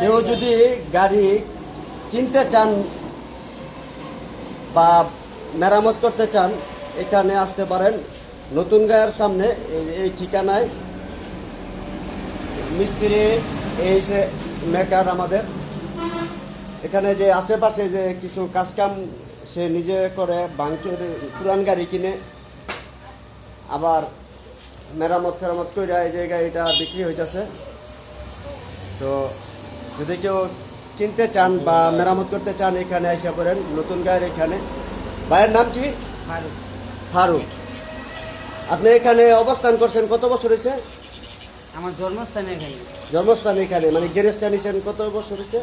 কেউ যদি গাড়ি কিনতে চান বা মেরামত করতে চান, এখানে আসতে পারেন। নতুন গায়ের সামনে এই- ঠিকানায়। মিস্ত্রি এই যে মেকার আমাদের। এখানে যে আশেপাশে যে কিছু কাজকাম সে নিজে করে বাংচুর পুরান গাড়ি কিনে আবার মেরামত ফেরামত করে এই যে গাড়িটা বিক্রি হইতেছে। তো যদি কেউ কিনতে চান বা মেরামত করতে চান এখানে এসে পড়েন নতুন গায়ের এখানে। ভাইয়ের নাম কি? ফারুক। ফারুক। আপনি এখানে অবস্থান করছেন কত বছর হয়েছে? আমার জন্মস্থান এখানে। জন্মস্থান এখানে মানে গ্যারেজটা নিয়েছেন কত বছর হয়েছে?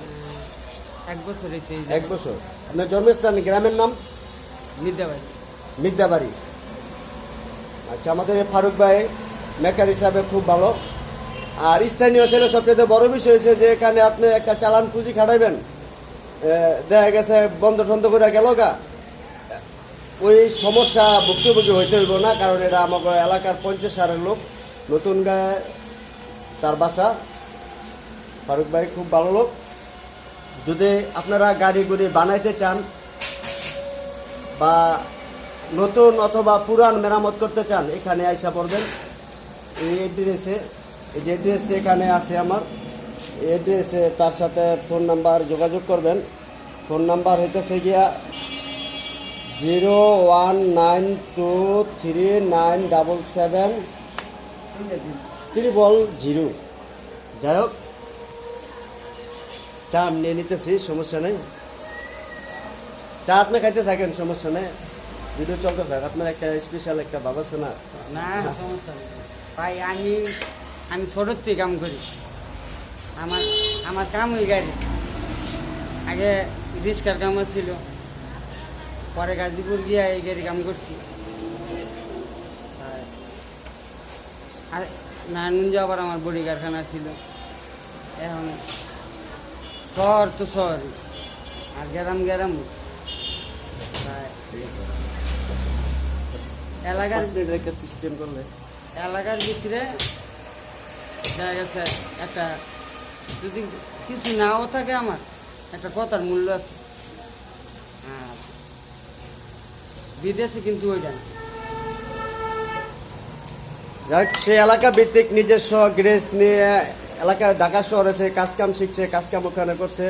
এক বছর হয়েছে এক বছর। আপনার জন্মস্থান গ্রামের নাম? বিদ্যাবাড়ি মিদ্যাবাড়ি। আচ্ছা আমাদের এই ফারুক ভাই মেকার হিসাবে খুব ভালো। আর স্থানীয় ছেলে সবচেয়ে বড় বিষয় হয়েছে যে এখানে আপনি একটা চালান পুঁজি খাটাইবেন। দেখা গেছে বন্ধ টন্ধ করে গেল গা। ওই সমস্যা ভুক্তভোগী হইতে হইব না, কারণ এটা আমাদের এলাকার পঞ্চাশ হারের লোক, নতুন গায়ে তার বাসা। ফারুক ভাই খুব ভালো লোক। যদি আপনারা গাড়ি গুড়ি বানাইতে চান বা নতুন অথবা পুরান মেরামত করতে চান, এখানে আইসা পড়বেন। এই অ্যাড্রেসে এই যে অ্যাড্রেসটা এখানে আছে আমার, এই অ্যাড্রেসে তার সাথে ফোন নাম্বার যোগাযোগ করবেন। ফোন নাম্বার হইতেছে গিয়া zero one nine two three nine double seven triple zero. যাই হোক, চা আমি নিয়ে নিতেছি, সমস্যা নেই। চা আপনি খাইতে থাকেন, সমস্যা নেই। ভিডিও চলতে থাকে, আপনার একটা স্পেশাল একটা বাবা না না, সমস্যা নেই। ভাই, আমি আমি ছোটোর থেকে কাম করি আমার আমার কাম ওই গাড়ি আগে রিক্সার কাম ছিল পরে গাজীপুর গিয়ে এই গাড়ি কাম করছি। আর- নারায়ণগঞ্জে আবার আমার বড়ি কারখানা ছিল। এখন শহর তো শহর। আর গ্রাম গ্রাম। এলাকার সিস্টেম করলে। এলাকার ভিতরে দেখা গেছে, একটা যদি কিছু নাও থাকে আমার, একটা কথার মূল্য আছে। বিদেশে কিন্তু ওইটা না। সে এলাকা ভিত্তিক নিজস্ব গ্রেস নিয়ে এলাকা ঢাকা শহরে সে কাজকাম শিখছে, কাজকাম ওখানে করছে।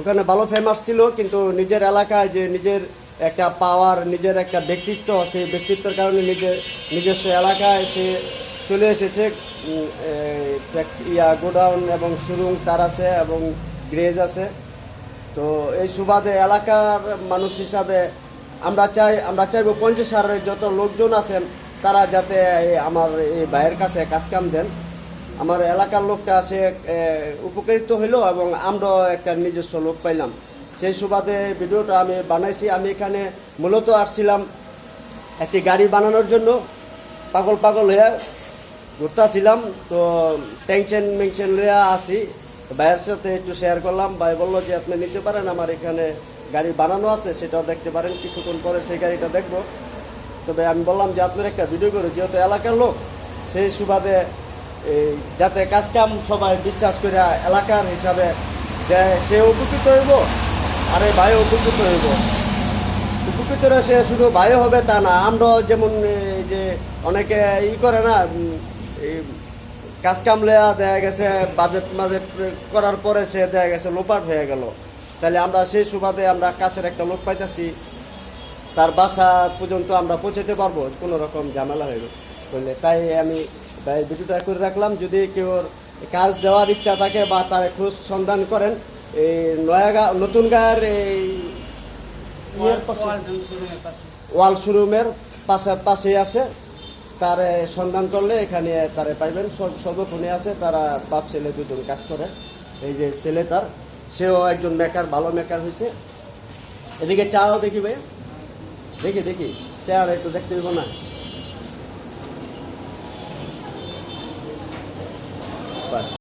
ওখানে ভালো ফেমাস ছিল, কিন্তু নিজের এলাকায় যে নিজের একটা পাওয়ার নিজের একটা ব্যক্তিত্ব, সেই ব্যক্তিত্বের কারণে নিজের, নিজস্ব এলাকায় সে চলে এসেছে। ইয়া, গোডাউন এবং শোরুম তার আছে এবং গ্রেজ আছে। তো এই সুবাদে এলাকার মানুষ হিসাবে আমরা চাই আমরা চাইব পঞ্চাশ হারের যত লোকজন আছেন তারা যাতে আমার এই ভাইয়ের কাছে কাজকাম দেন। আমার এলাকার লোকটা, সে উপকৃত হইল এবং আমরাও একটা নিজস্ব লোক পাইলাম। সেই সুবাদে ভিডিওটা আমি বানাইছি। আমি এখানে মূলত আসছিলাম একটি গাড়ি বানানোর জন্য। পাগল পাগল হয়ে ঘুরতেছিলাম, তো টেনশন মেনশন লইয়া আসি ভাইয়ের সাথে একটু শেয়ার করলাম, ভাই বলল যে, আপনি নিতে পারেন, আমার এখানে গাড়ি বানানো আছে, সেটাও দেখতে পারেন, কিছুক্ষণ পরে সেই গাড়িটা দেখব। তবে আমি বললাম যে, আপনার একটা ভিডিও করে, যেহেতু এলাকার লোক, সেই সুবাদে এই যাতে কাজকাম সবাই বিশ্বাস করে, এলাকার হিসাবে যে, সে উপকৃত হইব, আর এই ভাই উপকৃত হইব। উপকৃতরা সে শুধু ভাই হবে তা না, আমরাও যেমন এই যে, অনেকে ই করে না এই কাজ কামলেয়া দেখা গেছে বাজেট মাজেট করার পরে সে দেখা গেছে লোপাট হয়ে গেল। তাহলে আমরা সেই সুবাদে আমরা কাছের একটা লোক পাইতেছি তার বাসা পর্যন্ত আমরা পৌঁছাতে পারব কোনো রকম ঝামেলা হয়ে হইলে তাই আমি ভাই ভিডিওটা করে রাখলাম যদি কেউ কাজ দেওয়ার ইচ্ছা থাকে বা তার খোঁজ সন্ধান করেন এই নয়াগা নতুন গায়ের এই ইয়ের শোরুমের পাশে। ওয়াল শোরুমের পাশে পাশেই আছে। তার সন্ধান করলে এখানে তারে পাইবেন। সব ফোনে আছে, তারা বাপ ছেলে দুজন কাজ করে। এই যে ছেলে তার, সেও একজন মেকার, ভালো মেকার হয়েছে এদিকে চাও দেখি ভাই দেখি দেখি। চেয়ার একটু দেখতে দিব না? বাস।